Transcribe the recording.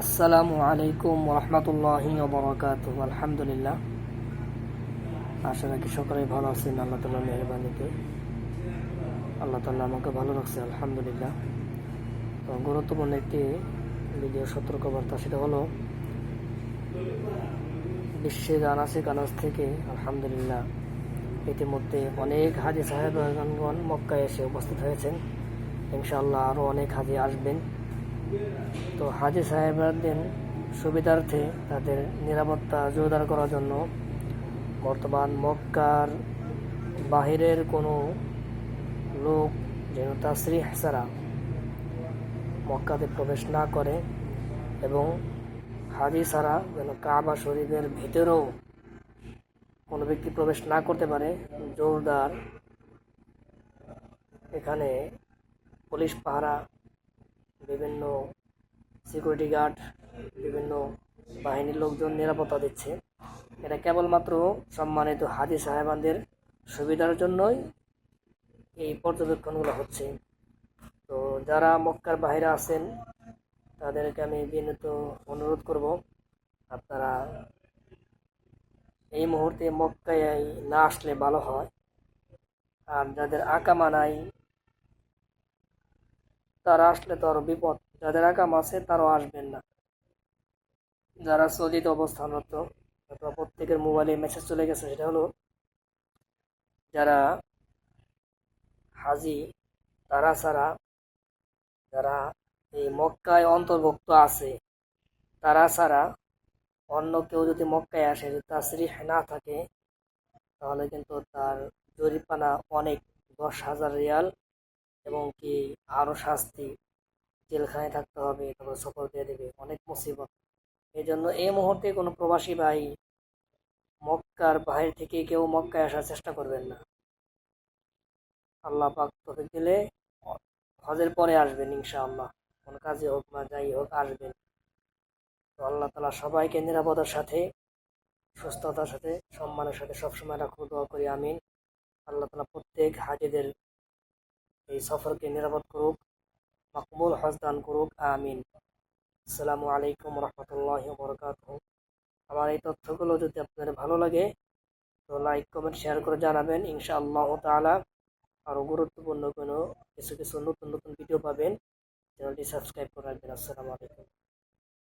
আসসালামু আলাইকুম রহমতুল্লাহি বরকাত আলহামদুলিল্লাহ। আশা রাখি সকলেই ভালো আছেন, আল্লাহ তাল্লাহ মেহরবানিতে। আল্লাহ তাল্লাহ আমাকে ভালো রাখছে, আলহামদুলিল্লাহ। তো গুরুত্বপূর্ণ একটি ভিডিও সতর্কবার্তা, সেটা হলো, বিশ্বের আনাসে কানাস থেকে, আলহামদুলিল্লাহ, ইতিমধ্যে অনেক হাজি সাহেবগণ মক্কায় এসে উপস্থিত হয়েছেন। ইনশাআল্লাহ আরও অনেক হাজি আসবেন। তো হাজি সাহেবদের সুবিধার্থে তাদের নিরাপত্তা জোরদার করার জন্য বর্তমান মক্কার বাহিরের কোনো লোক যেন তাসরি ছাড়া মক্কাতে প্রবেশ না করে এবং হাজি ছাড়া যেন কাবা শরীফের ভিতরেও কোনো ব্যক্তি প্রবেশ না করতে পারে, জোরদার। এখানে পুলিশ পাহারা বিভিন্ন সিকিউরিটি গার্ড বিভিন্ন বাহিনীর লোকজন নিরাপত্তা দিচ্ছে। এটা কেবলমাত্র সম্মানিত হাজি সাহেবানদের সুবিধার জন্যই এই পর্যবেক্ষণগুলো হচ্ছে। তো যারা মক্কার বাইরে আছেন, তাদেরকে আমি বিনীত অনুরোধ করব, আপনারা এই মুহূর্তে মক্কায় না আসলে ভালো হয়। আর যাদের আকামা নাই তারা আসলে তো আরও বিপদ। যাদের আকাম আছে, তারাও আসবেন না। যারা সৌদিতে অবস্থানরত, অথবা প্রত্যেকের মোবাইলে মেসেজ চলে গেছে, সেটা হলো, যারা হাজি, তারা ছাড়া, যারা এই মক্কায় অন্তর্ভুক্ত আছে, তারা ছাড়া অন্য কেউ যদি মক্কায় আসে, যদি তাসরিহ না থাকে, তাহলে কিন্তু তার জরিপানা অনেক, দশ হাজার রিয়াল এবং কি আরও শাস্তি জেলখানায় থাকতে হবে, তারপর সফর দিয়ে দেবে, অনেক মুসিবত। এই জন্য এই মুহূর্তে কোনো প্রবাসী ভাই মক্কার বাইরে থেকে কেউ মক্কায় আসার চেষ্টা করবেন না। আল্লাহ পাক তোকে দিলে হজের পরে আসবেন ইনশাআল্লাহ, কোনো কাজে হোক না যাই হোক, আসবেন। তো আল্লাহ তালা সবাইকে নিরাপদার সাথে, সুস্থতার সাথে, সম্মানের সাথে সবসময় রাখব দোয়া করি, আমিন। আল্লাহ তালা প্রত্যেক হাজিদের এই সফরকে নিরাপদ করুক, মকবুল হজ দান করুক, আমিন। আসসালামু আলাইকুম রহমতুল্লাহ বরকাত আমার এই তথ্যগুলো যদি আপনাদের ভালো লাগে, তো লাইক, কমেন্ট, শেয়ার করে জানাবেন। ইনশাআল্লাহ তালা আরও গুরুত্বপূর্ণ কোনো কিছু কিছু নতুন নতুন ভিডিও পাবেন। চ্যানেলটি সাবস্ক্রাইব করে রাখবেন। আসসালামু আলাইকুম।